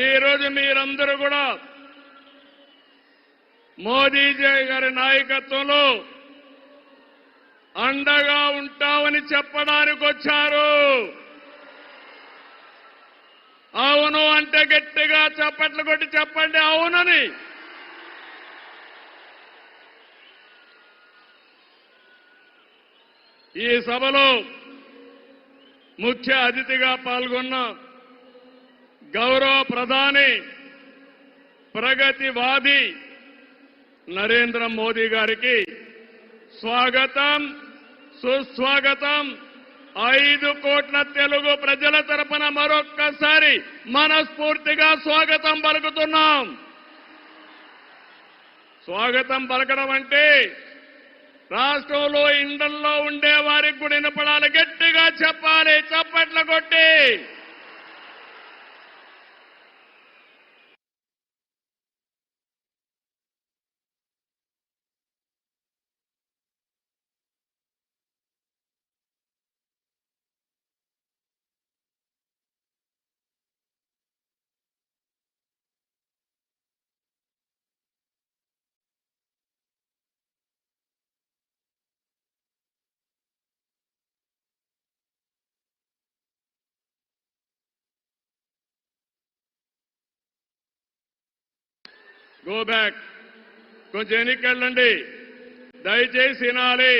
ఈరోజు మీరందరూ కూడా మోదీజీ గారి నాయకత్వంలో అండగా ఉంటామని చెప్పడానికి వచ్చారు. అవును అంటే గట్టిగా చప్పట్లు కొట్టి చెప్పండి అవునని. ఈ సభలో ముఖ్య అతిథిగా పాల్గొన్న గౌరవ ప్రధాని ప్రగతివాది నరేంద్ర మోదీ గారికి స్వాగతం సుస్వాగతం. ఐదు కోట్ల తెలుగు ప్రజల తరపున మరొక్కసారి మనస్ఫూర్తిగా స్వాగతం పలుకుతున్నాం. స్వాగతం పలకడం అంటే రాష్ట్రంలో ఇండల్లో ఉండే వారికి కూడా వినపడాలి. గట్టిగా చెప్పాలి. చప్పట్లు కొట్టి. గో బ్యాక్ కొంచెం ఎన్నికెళ్ళండి. దయచేసి వినాలి.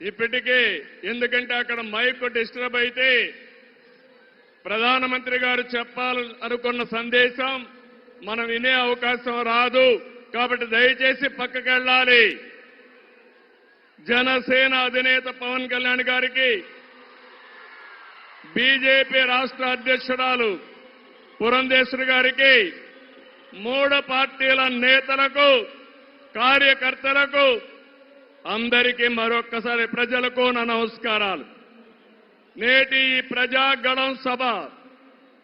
ఇప్పటికే ఎందుకంటే అక్కడ మైక్ డిస్టర్బ్ అయితే ప్రధానమంత్రి గారు చెప్పాలని అనుకున్న సందేశం మనం వినే అవకాశం రాదు. కాబట్టి దయచేసి పక్కకి వెళ్ళాలి. జనసేన అధినేత పవన్ కళ్యాణ్ గారికి బీజేపీ రాష్ట్ర అధ్యక్షురాలు పురంధేశ్వరి గారికి మూడు పార్టీల నేతలకు కార్యకర్తలకు అందరికీ మరొక్కసారి ప్రజలకు నా నమస్కారాలు. నేటి ఈ ప్రజాగణం సభ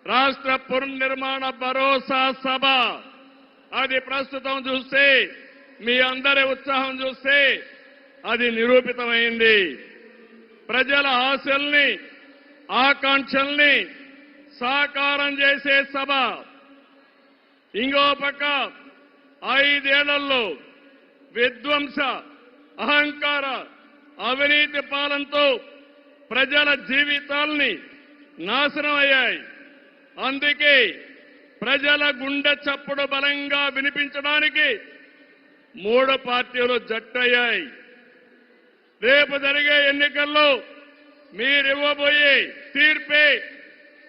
రాష్ట్ర పునర్నిర్మాణ భరోసా సభ అది ప్రస్తుతం చూస్తే మీ అందరి ఉత్సాహం చూస్తే అది నిరూపితమైంది. ప్రజల ఆశల్ని ఆకాంక్షల్ని సాకారం చేసే సభ ఇంకో పక్క ఐదేళ్ళలో విధ్వంస అహంకార అవినీతి పాలనతో ప్రజల జీవితాల్ని నాశనం అయ్యాయి. అందుకే ప్రజల గుండె చప్పుడు బలంగా వినిపించడానికి మూడు పార్టీలు జట్టయ్యాయి. రేపు జరిగే ఎన్నికల్లో మీరివ్వబోయే తీర్పే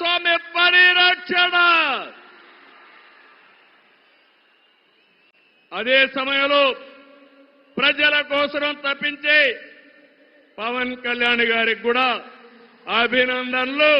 ప్రజాస్వామ్య పరిరక్షణ. అదే సమయంలో ప్రజల కోసం తప్పించే పవన్ కళ్యాణ్ గారికి కూడా అభినందనలు.